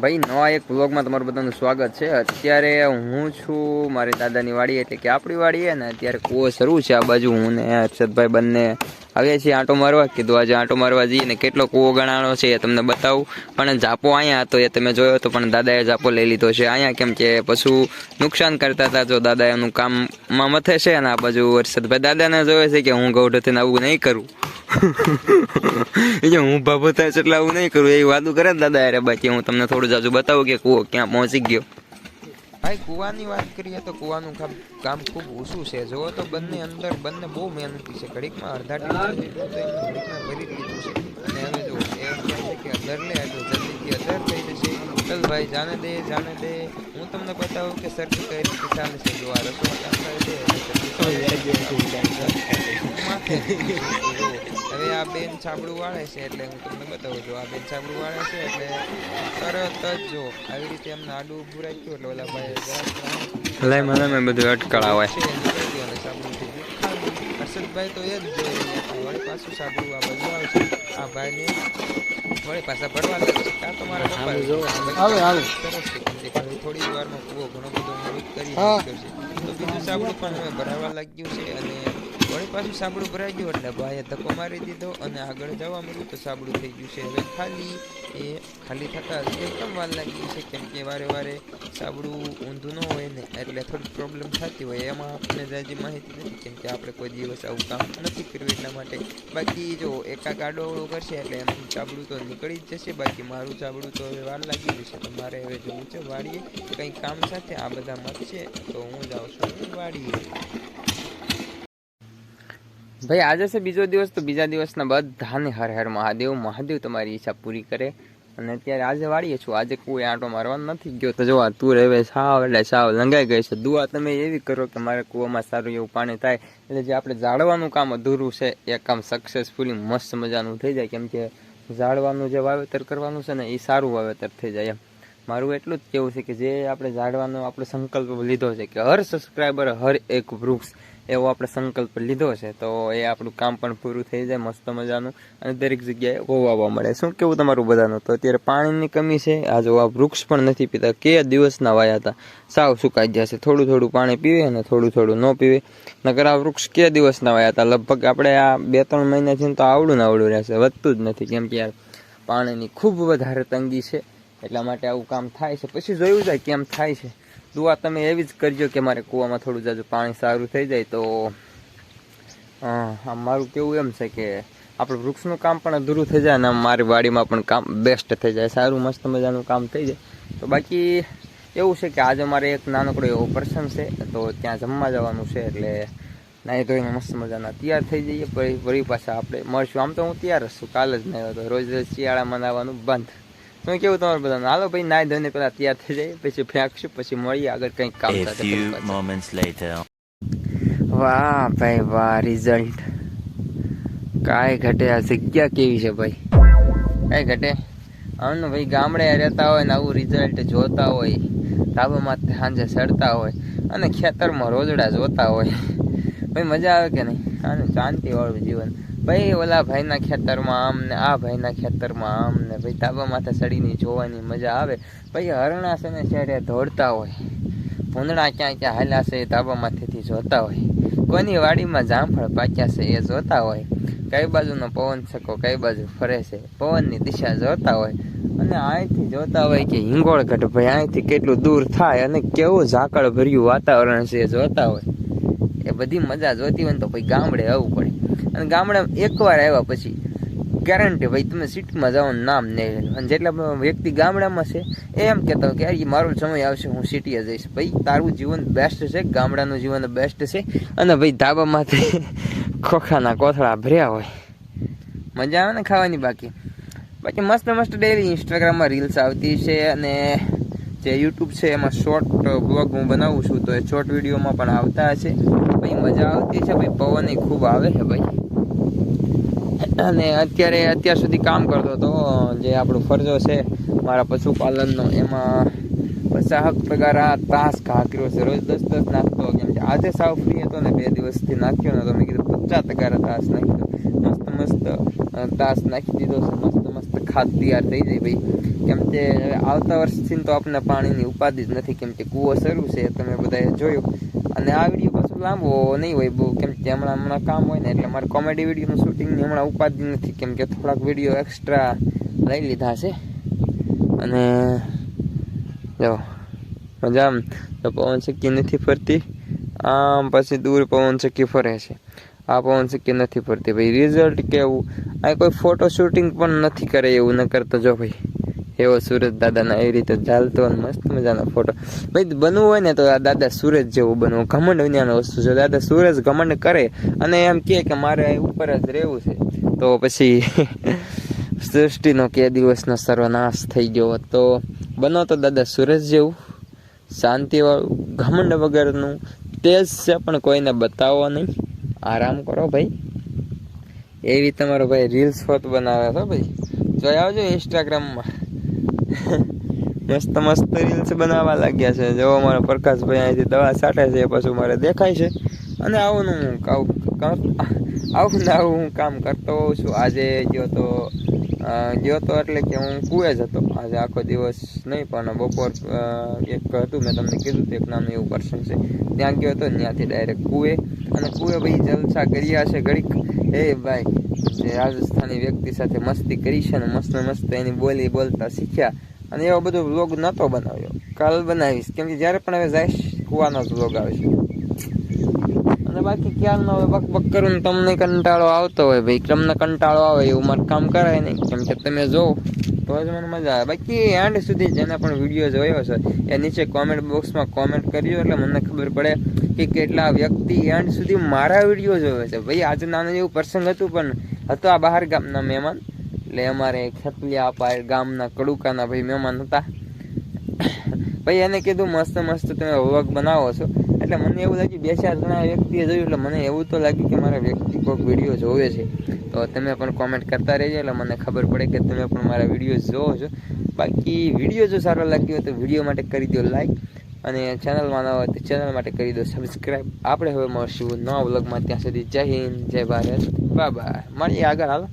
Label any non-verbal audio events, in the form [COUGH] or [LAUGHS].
ભાઈ, નવા એક વ્લોગમાં તમારું બધાનું સ્વાગત છે. અત્યારે હું છું મારી દાદાની વાડી, એટલે કે આપણી વાડી ને અત્યારે કૂવો શરૂ છે. આ બાજુ હું ને અક્ષતભાઈ બંને આવ્યા છીએ આંટો મારવા. કીધું આજે આંટો મારવા જઈએ ને કેટલો કૂવો ગણાણો છે એ તમને બતાવું. પણ જાપો અહીંયા હતો, એ તમે જોયો હતો પણ દાદાએ જાપો લઈ લીધો છે. અહીંયા કેમ કે પશુ નુકસાન કરતા હતા, જો દાદા એનું કામમાં મથે છે અને આ બાજુ હર્ષદભાઈ દાદાને જોવે છે કે હું ગૌઢથી આવું નહીં કરું. [LAUGHS] એ હું બાબુ થાય છે એટલે આવું નહીં કરું, એ વાતું કરે દાદા અરે બાકી. હું તમને થોડું જાજુ બતાવું કે કૂવો ક્યાં પહોંચી ગયો. ભાઈ, કૂવાની વાત કરીએ તો કૂવાનું કામ કામ ખૂબ ઓછું છે. જોવો તો બંને અંદર, બંને બહુ મહેનતી છે. ઘડીકમાં અડધા ટીમ ભરી દીધું છે. અને હવે જો, એ કે અંદર લે ભાઈ જાને દે જાને દે. હું તમને બતાવું કે સરખી કઈ રીતે ચાલે છે જો આ રસોઈ કામ કરે છે. જો, હવે આ બેન છાબડું વાળે છે એટલે હું તમને બતાવું છું આ બેન છાબડું વાળે છે એટલે તરત જ જો આવી રીતે એમને આડું ઊભું રાખ્યું એટલે ઓલા ભાઈ લઈ મને મેં બધું અટકળાવાય છે હર્ષદભાઈ તો એ જ જોઈ રહ્યા વળી પાછું સાબુ આ બાજુ આવશે. આ ભાઈને વળી પાછા ભરવા લાગશે કાં તો મારા પપ્પા આવે, આવે. સરસ છે. થોડી વાર વારમાં કૂવો ઘણો બધો મદદ કરી. તો બીજું સાબુ પણ હવે ભરાવા લાગ્યું છે અને વળી પાછું સાબડું ભરાઈ ગયું એટલે ભાઈએ ધક્કો મારી દીધો અને આગળ જવા મળ્યું તો સાબડું થઈ ગયું છે. હવે ખાલી એ ખાલી થતા એકદમ વાર લાગી છે? કેમ કે વારે વારે સાબડું ઊંધું ન હોય ને એટલે થોડી પ્રોબ્લેમ થતી હોય. એમાં આપણને જાજી માહિતી નથી કેમ કે આપણે કોઈ દિવસ આવું કામ નથી કર્યું એટલા માટે. બાકી જો એકા ગાડો કરશે એટલે એમ ચાબડું તો નીકળી જ જશે. બાકી મારું ચાબડું તો હવે વાર લાગી તો મારે હવે જવું છે વાડીએ. કંઈ કામ સાથે આ બધા મળશે તો હું જાઉં છું વાડીએ. ભાઈ, આજે છે બીજો દિવસ, તો બીજા દિવસના બધાને હર હર મહાદેવ મહાદેવ તમારી ઈચ્છા પૂરી કરે. અને અત્યારે આજે વાળીએ છું. આજે કોઈ આંટો મારવાનો નથી ગયો. તો જો આ તું રહે સાવ, એટલે સાવ લંગાઈ ગઈ છે. દુઆ તમે એવી કરો કે મારે કૂવામાં સારું એવું પાણી થાય. એટલે જે આપણે ઝાડવાનું કામ અધૂરું છે, એ કામ સક્સેસફુલી મસ્ત મજાનું થઈ જાય. કેમ કે ઝાડવાનું જે વાવેતર કરવાનું છે ને, એ સારું વાવેતર થઈ જાય એમ. મારું એટલું જ કેવું છે કે જે આપણે ઝાડવાનો આપણે સંકલ્પ લીધો છે કે હર સબસ્ક્રાઈબર હર એક વૃક્ષ એવો આપણે સંકલ્પ લીધો છે, તો એ આપણું કામ પણ પૂરું થઈ જાય મસ્ત મજાનું અને દરેક જગ્યાએ હોવાવા મળે. શું કેવું તમારું બધાનું? તો અત્યારે પાણીની કમી છે, આ જો આ વૃક્ષ પણ નથી પીતા, કે દિવસના વાયા હતા? સાવ સુકાઈ ગયા છે. થોડું થોડું પાણી પીવે અને થોડું થોડું ન પીવે. નગર આ વૃક્ષ કે દિવસના વાયા હતા? લગભગ આપણે આ બે ત્રણ મહિનાથી તો આવડું ને આવડું રહેશે વધતું જ નથી. કેમ કે યાર, પાણીની ખૂબ વધારે તંગી છે, એટલા માટે આવું કામ થાય છે. પછી જોયું જાય કેમ થાય છે. દુઆ તમે એવી જ કરજો કે મારે કૂવામાં થોડું જાજુ પાણી સારું થઈ જાય તો મારું કેવું એમ છે કે આપણે વૃક્ષનું કામ પણ અધૂરું થઈ જાય અને મારી વાડીમાં પણ કામ બેસ્ટ થઈ જાય. સારું, મસ્ત મજાનું કામ થઈ જાય. તો બાકી એવું છે કે આજે મારે એક નાનકડો એવો પ્રસંગ છે, તો ત્યાં જમવા જવાનું છે એટલે નાહી ધોઈને મસ્ત મજાના તૈયાર થઈ જઈએ. વળી પાછા આપણે મળશું. આમ તો હું તૈયાર જ છું. કાલે જ નહીં હતો. રોજ રોજ શિયાળામાં મનાવવાનું બંધ. શું કેવું તમારે બધાને? હાલો ભાઈ નાઈ ધોઈને પેલા તૈયાર થઈ જાય પછી ફેંકશું પછી મળીએ આગળ કંઈક કામ સાથે. વાહ ભાઈ વાહ રિઝલ્ટ કાંઈ ઘટે આ જગ્યા કેવી છે ભાઈ? કાંઈ ઘટે? આમનું ભાઈ ગામડે રહેતા હોય ને આવું રિઝલ્ટ જોતા હોય ધાબામાં સાંજે ચડતા હોય અને ખેતરમાં રોજડા જોતા હોય. ભાઈ મજા આવે કે નહીં? આનું શાંતિવાળું જીવન. ભાઈ, ઓલા ભાઈના ખેતરમાં આમ ને, આ ભાઈના ખેતરમાં આમ ને, ભાઈ, ધાબા માથે ચડીને જોવાની મજા આવે. ભાઈ, હરણા છે ને શહેરે દોડતા હોય, ભૂંદડા ક્યાં ક્યાં હાલ્યા છે એ ધાબામાંથી જોતા હોય. કોની વાડીમાં જામફળ પાક્યા છે એ જોતા હોય. કઈ બાજુનો પવન છકો કઈ બાજુ ફરે છે, પવનની દિશા જોતા હોય. અને અહીંથી જોતા હોય કે હિંગોળગઢ, ભાઈ, અહીંથી કેટલું દૂર થાય અને કેવું ઝાકળ ભર્યું વાતાવરણ છે એ જોતા હોય. એ બધી મજા જોતી હોય ને તો, ભાઈ, ગામડે આવવું પડે. અને ગામડે એકવાર આવ્યા પછી ગેરંટી ભાઈ તમે સિટીમાં જવાનું નામ નહીં અને જેટલા વ્યક્તિ ગામડામાં છે એ એમ કહેતા કે યાર મારો સમય આવશે, હું સિટીએ જઈશ. ભાઈ, તારું જીવન બેસ્ટ છે, ગામડાનું જીવન બેસ્ટ છે અને ભાઈ ધાબામાંથી [LAUGHS] ખોખાના કોથળા ભર્યા હોય. મજા આવે ને ખાવાની બાકી? બાકી મસ્ત મસ્ત ડેલી ઇન્સ્ટાગ્રામમાં રીલ્સ આવતી છે અને જે યુટ્યુબ છે, એમાં શોર્ટ બ્લોગ હું બનાવું છું, તો એ શોર્ટ વિડીયોમાં પણ આવતા હશે. ભાઈ મજા આવતી છે, ભાઈ પવન ખૂબ આવે છે ભાઈ. અને અત્યારે, અત્યાર સુધી કામ કરતો હતો, જે આપણો ફરજો છે, મારા પશુપાલનનો, એમાં પચાસ પ્રકાર આ તાસ ઘાકર્યો છે, રોજ દસ દસ નાખતો કેમ કે આજે સાવ ફ્રી હતો ને, બે દિવસથી નાખ્યો તો મેં કીધું પચાસ ટકા તાસ નાખી મસ્ત મસ્ત તાસ નાખી દીધો છે, મસ્ત મસ્ત ખાદ તૈયાર થઈ જાય ભાઈ. કેમ કે આવતા વર્ષથી તો આપણને પાણીની ઉપાધિ જ નથી, કેમ કે કૂવો શરૂ છે તમે બધાએ જોયું. અને આ વીડિયો લાંબો નહીં હોય બહુ. કેમ કે હમણાં હમણાં કામ હોય ને એટલે મારે કોમેડી વિડીયોનું શૂટિંગની હમણાં ઉપાધિ નથી. કેમ કે થોડાક વીડિયો એક્સ્ટ્રા લઈ લીધા છે. અને જો, મજા આમ. તો પવન ચક્કી નથી ફરતી. આમ પછી દૂર પવન ચક્કી ફરે છે. આ પવન ચક્કી નથી ફરતી. ભાઈ રિઝલ્ટ કેવું? આ કોઈ ફોટો શૂટિંગ પણ નથી કરે એવું ન કરતો જો ભાઈ. એવો સુરજ દાદાના એ રીતે ચાલતો અને મસ્ત મજાનો ફોટો ભાઈ, બનવું હોય ને તો આ દાદા સુરજ જેવું બનવું. ઘમંડ વિનાનો વસ્તુ છે. દાદા સુરજ ઘમંડ કરે. અને એમ કહે કે મારે ઉપર જ રહેવું છે. તો પછી [LAUGHS] સૃષ્ટિનો કે દિવસનો સર્વનાશ થઈ ગયો તો બનો તો દાદા સુરજ જેવું. શાંતિવાળું ઘમંડ વગરનું. તેજ છે, પણ કોઈને બતાવો નહીં. આરામ કરો ભાઈ. એવી તમારો ભાઈ રીલ્સ ફોત બનાવે છો ભાઈ. જોઈ આવજો ઇન્સ્ટાગ્રામમાં મસ્ત મસ્ત રીલ્સ બનાવવા લાગ્યા છે. જો અમારો પ્રકાશભાઈ અહીંથી દવા છાંટે છે, એ પાછું મારે દેખાય છે. અને આવું હું આવું ને આવું હું કામ કરતો હોઉં છું. આજે ગયો તો ગયો તો એટલે કે હું કુએ જ હતો. આજે આખો દિવસ નહીં, પણ બપોર એક હતું, મેં તમને કીધું એક નામનું એવું પર્સન છે. ત્યાં ગયો હતો ત્યાંથી ડાયરેક્ટ કુએ અને કુએ ભાઈ જલસા કર્યા છે ઘડીક. એ ભાઈ જે રાજસ્થાની વ્યક્તિ સાથે મસ્તી કરી છે ને મસ્ત મસ્ત એની બોલી બોલતા શીખ્યા અને એવો બધો વ્લોગ નહોતો બનાવ્યો. કાલ બનાવીશ, કેમ કે જ્યારે પણ હવે જઈશ, કુવાનો જ વ્લોગ આવશે. અને બાકી ક્યારનો હવે બક બક કરું તમને કંટાળો આવતો હોય ભાઈ. તમને કંટાળો આવે એવું મારે કામ કરાય નહીં. કેમ કે તમે જોવો તો જ મને મજા આવે. બાકી એન્ડ સુધી જેને પણ વીડિયો જોયો છે. એ નીચે કોમેન્ટ બોક્સમાં કોમેન્ટ કરજો એટલે મને ખબર પડે કે કેટલા વ્યક્તિ એન્ડ સુધી મારા વીડિયો જોવે છે. ભાઈ આજે નાનું એવું પ્રસંગ હતું પણ હતો આ બહાર ગામના મહેમાન. એટલે અમારે ખેતલિયા પાય ગામના કડુકાના ભાઈ મહેમાન હતા. ભાઈ એને કીધું, મસ્ત મસ્ત તમે વ્લોગ બનાવો છો. એટલે મને એવું લાગ્યું, બે ચાર જણા વ્યક્તિએ જોયું, એટલે મને એવું તો લાગ્યું કે મારા વ્યક્તિ કોઈક વીડિયો જોવે છે. તો તમે પણ કોમેન્ટ કરતા રહેજો, એટલે મને ખબર પડે કે તમે પણ મારા વીડિયો જોવો છો. બાકી વીડિયો જો સારો લાગ્યો હોય તો વીડિયો માટે કરી દો લાઈક અને ચેનલમાં ન હોય તો ચેનલ માટે કરી દો સબસ્ક્રાઈબ આપણે હવે મળશું નવા વ્લોગમાં ત્યાં સુધી જય હિન્દ, જય ભારત. Bye bye. મળીએ આગળ હાલો.